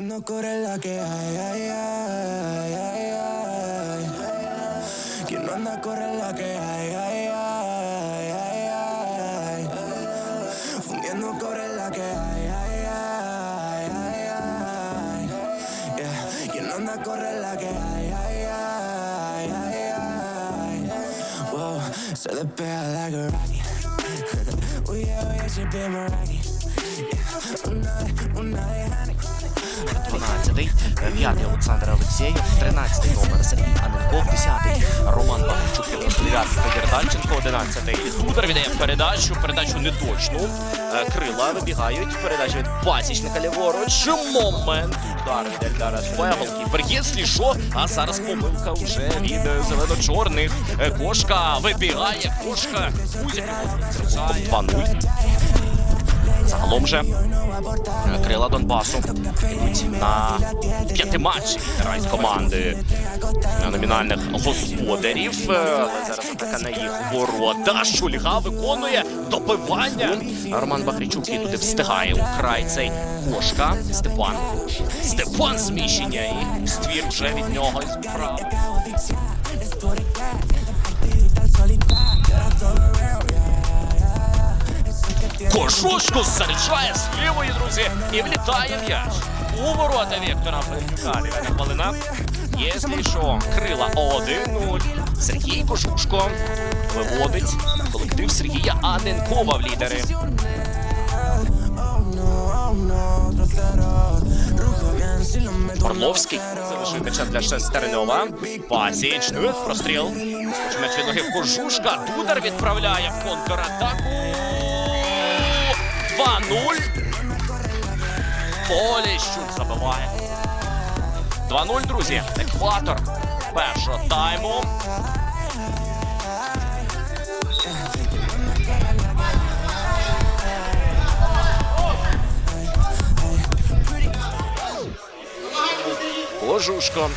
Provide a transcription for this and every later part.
Fundiendo core la que hay, ay, ay, ay, ay. Quien no anda corre la que hay, ay, ay, ay, ay. Fundiendo core la que hay, ay, ay, ay, ay. Quien no anda corre la que hay, ay, ay, ay, ay. Whoa, se despega like a rocket. Uy, yeah, she been my. Una una honey. 12-й, 5-й Олександр Олексєєв, 13-й номер Сергій Аненков, 10-й Роман Бахчук, 9-й Федір Данченко, 11-й Дудар віддає передачу, передачу неточну. Е, Крила вибігають, передача від пасічника ліворуч. Момент удар від Ельдара Феголки. Якщо що, а зараз помилка вже від е, зелено-чорних. Е, Кошка вибігає, кошка. Кузя 2-0. Загалом же е, крила Донбасу йдуть на п'яти матчі грають команди е, номінальних господарів. Е, зараз атака на їх ворота. Шульга виконує добивання. Роман Бахричук і туди встигає у край цей кошка. Степан. Степан зміщення і ствір вже від нього справа. Кошушку заряджає з лівої, друзі, і влітає м'яч. У ворота Віктора. Дев'ята хвилина. Єслі що, крила 1-0. Сергій Кошушко виводить колектив Сергія Аненкова в лідери. Орловський залишив м'яча для Шестерньова. Пасічник, простріл. М'яч від ноги Кожушка. Дудар відправляє в контратаку. 2-0. Поліщук забиває. 2-0, друзі. Екватор першого тайму. Кожушко.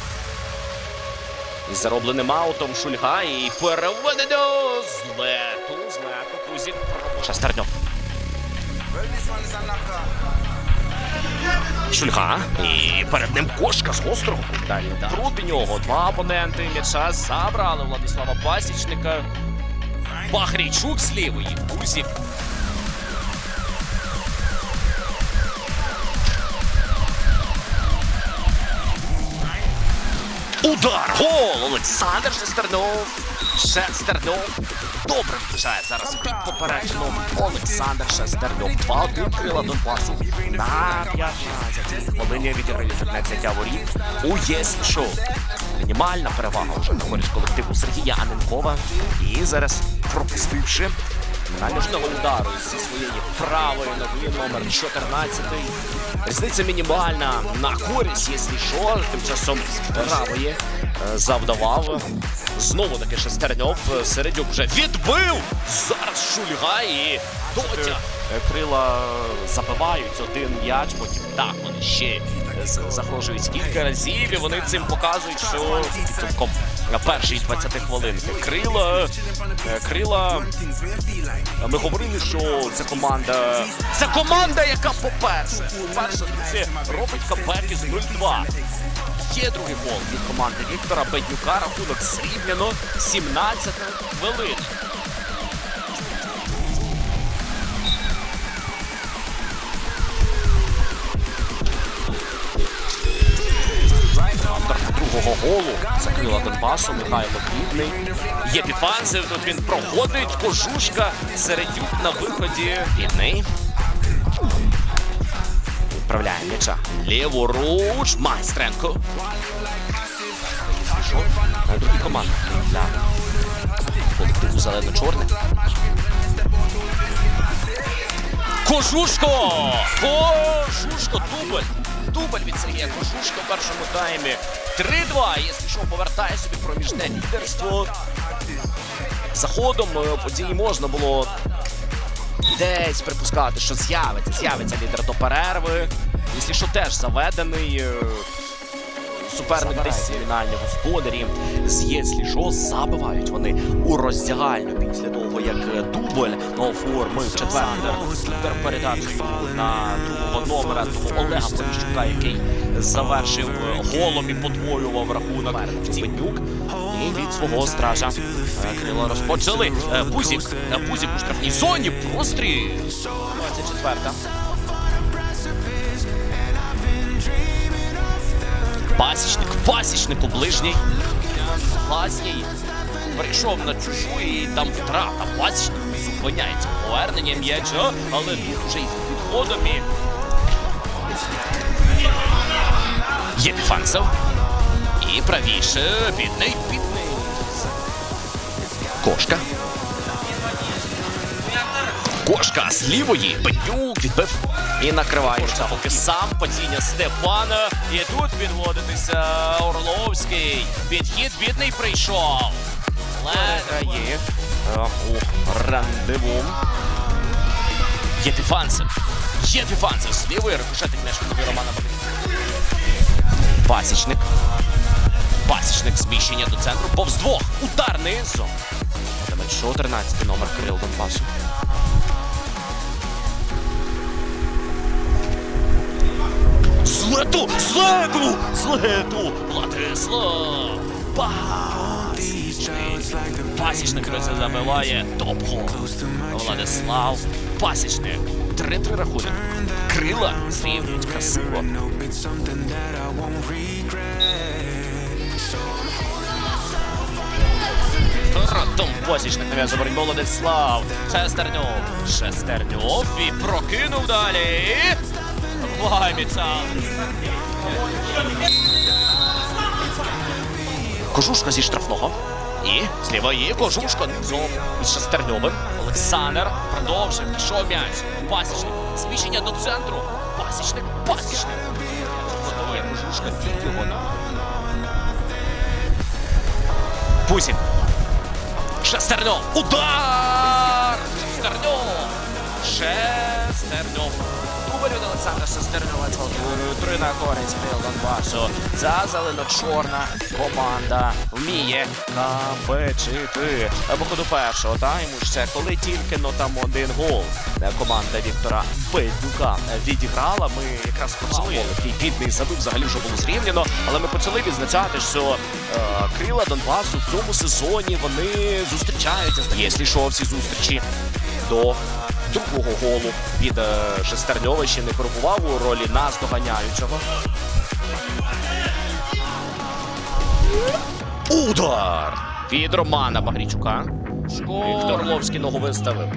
Із заробленим аутом Шульга і переведено з лету, з лету, Кузік. Шестерньов. Шульга. І перед ним кошка з гострого кута. Проти нього два опоненти. М'яча забрали Владислава Пасічника. Бахрійчук з лівої. Кузік. Удар! Гол! Олександр Шестернов. Шестернов. Добре влучає зараз під поперечину. Олександр Шестерньов. 2-1 крила Донбасу. На 15 хвилині відіграє 15 аворів У ЄС шоу. Мінімальна перевага вже на користь колективу Сергія Аненкова. І зараз пропустивши Нальожного удару зі своєї правої ноги номер 14. Різниця мінімальна на користь, якщо що. Тим часом правої е, завдавав. Знову таки Шестерньов. Середюк вже відбив. Зараз Шульга і Дотя. Е, Крила забивають один м'яч, потім так вони ще загрожують кілька разів. І вони цим показують, що цілком першій 20 хвилин крила. е, Крила ми говорили, що це команда. Це команда, яка по-перше, робить каперки з 0-2. Є другий гол від команди Віктора Беднюка. Рахунок срібляно 17 хвилин. Другого голу закрила Донбасу Михайло Бідний. Є підпанцев, тут він проходить. Кожушка Середюк на виході. Бідний. Відправляє м'яча. Ліворуч. Майстренко. На другій команді для колективу зелено-чорний. Кожушко! Кожушко! Дубль! Дубль від Сергія Кожушко в першому таймі. 3-2. Якщо що, повертає собі проміжне лідерство. Заходом е, події можна було десь припускати, що з'явиться, з'явиться лідер до перерви. Якщо що, теж заведений. Суперник десь фінальні господарі з єслі що забивають вони у роздягальню після того, як е, дубль оформив четвертий удар передачею на другу першого номера того Олега Поліщука, який завершив е, голом і подвоював рахунок Бенюк. І від свого стража е, крила розпочали. Бузік, Бузік у штрафній зоні, простріл. 24-та. Пасічник, пасічник у ближній. Власній. Прийшов на чужу і там втрата. Пасічник зупиняється. Повернення м'яча, але тут вже із підходом і... Єпіфанцев. І правіше. Бідний, бідний. Кошка. Кошка з лівої. Бенюк відбив і накриває. Кошка поки сам падіння Степана. І тут підводитися Орловський. Підхід бідний прийшов. У рандеву. Єпіфанцев. Єпіфанцев з лівої рикошетить м'яч від Романа Бабі. Пасічник. Пасічник зміщення до центру. Повз двох. Удар низом. Шоу 13 номер Кирил Донбасу. Злету! Злету! Злету! Владислав! Пасічник! Пасічник це забиває топ-гол. Владислав Пасічник. 3-3 рахунок. Крила зрівнюють красиво. Ротом посічник нав'язує боротьбу Владислав. Шестерньов. Шестерньов і прокинув далі. Вайміця. Кожушка зі штрафного. І зліва є кожушка низом із Шестерньовим. Олександр продовжив. Пішов м'яч. Пасічник. Зміщення до центру. Пасічник. Пасічник. Подає кожушка і його. Пусін. Шестерньов. Удар! Шестерньов. Шестерньов. Дубль від Олександра Шестерньова. Три на користь Донбасу. Ця зелено-чорна команда вміє капечити. По ходу першого тайму ще коли тільки но там один гол. Команда Віктора Петюка відіграла. Ми якраз почали, який бідний забив, взагалі вже було зрівняно. Але ми почали відзначати, що е, крила Донбасу в цьому сезоні вони зустрічаються. Якщо що, всі зустрічі до другого голу від е, Шестерньова не пробував у ролі наздоганяючого. Удар! Від Романа Багрічука. Віктор Орловський ногу виставив.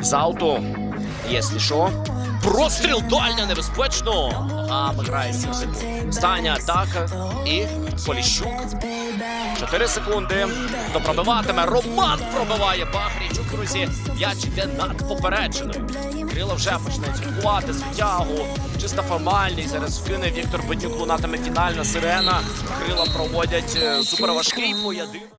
З ауту, якщо що. Простріл дальня небезпечно. Ногами грає 7 секунд. Остання атака. І Поліщук. 4 секунди. Хто пробиватиме? Роман пробиває Бахрічук, друзі. М'яч йде над попередженою. Крило вже почне цікувати звитягу. Чисто формальний. Зараз вкине Віктор Бедюк, лунатиме фінальна сирена. Крила проводять е, суперважкий поєдинок.